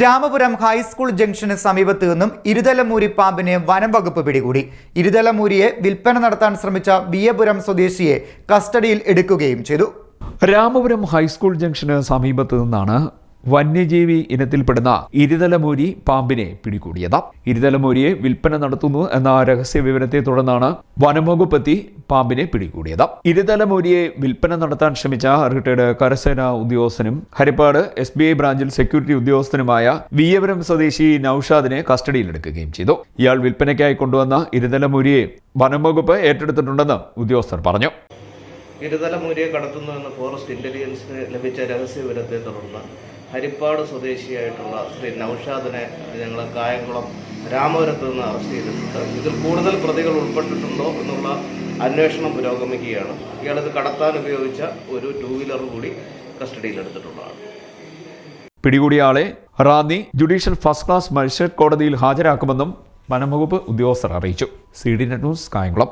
Ramapuram high school junction സമീപത്ത് നിന്നും ഇരുതലമൂരി പാമ്പിനെ വനം വകുപ്പ് പിടികൂടി. ഇരുതലമൂരിയെ വിൽപ്പന നടത്താൻ ശ്രമിച്ച വിയപുരം സ്വദേശിയെ കസ്റ്റഡിയിൽ എടുക്കുകയും ചെയ്തു. രാമപുരം ഹൈസ്കൂൾ ജംഗ്ഷന് സമീപത്ത് നിന്നാണ് വന്യജീവി ഇനത്തിൽപ്പെടുന്ന ഇരുതലമൂരി പാമ്പിനെ പിടികൂടിയത്. ഇരുതലമൂരിയെ വിൽപ്പന നടത്തുന്നു എന്ന രഹസ്യ വിവരത്തെ തുടർന്നാണ് വനംവകുപ്പെത്തി പാമ്പിനെ പിടികൂടിയത്. ഇരുതലമൂരിയെ വിൽപ്പന നടത്താൻ ശ്രമിച്ച റിട്ടയർഡ് കരസേന ഉദ്യോഗസ്ഥനും ഹരിപ്പാട് എസ് ബി ഐ ബ്രാഞ്ചിൽ സെക്യൂരിറ്റി ഉദ്യോഗസ്ഥനുമായ വിയപുരം സ്വദേശി നൌഷാദിനെ കസ്റ്റഡിയിലെടുക്കുകയും ചെയ്തു. ഇയാൾ വിൽപ്പനയ്ക്കായി കൊണ്ടുവന്ന ഇരുതലമൂരിയെ വനംവകുപ്പ് ഏറ്റെടുത്തിട്ടുണ്ടെന്ന് ഉദ്യോഗസ്ഥർ പറഞ്ഞു. ഇരുതലമൂരിയെ കടത്തുന്നുവെന്ന് ഫോറസ്റ്റ് ഇന്റലിജൻസിന് ലഭിച്ച രഹസ്യ വിവരത്തെ തുടർന്ന് ഹരിപ്പാട് സ്വദേശിയായിട്ടുള്ള ശ്രീ നൌഷാദിനെ ഞങ്ങൾ കായംകുളം രാമപുരത്ത് നിന്ന് അറസ്റ്റ് ചെയ്തിട്ടുണ്ട്. ഇതിൽ കൂടുതൽ പ്രതികൾ ഉൾപ്പെട്ടിട്ടുണ്ടോ എന്നുള്ള അന്വേഷണം പുരോഗമിക്കുകയാണ്. ഇയാളിത് കടത്താൻ ഉപയോഗിച്ച ഒരു ടൂ വീലർ കൂടി കസ്റ്റഡിയിലെടുത്തിട്ടുള്ളതാണ് പിടികൂടിയാളെ Ranni judicial first class magistrate കോടതിയിൽ ഹാജരാക്കുമെന്നും വനംവകുപ്പ് ഉദ്യോഗസ്ഥർ അറിയിച്ചു. C D net news Kayamkulam.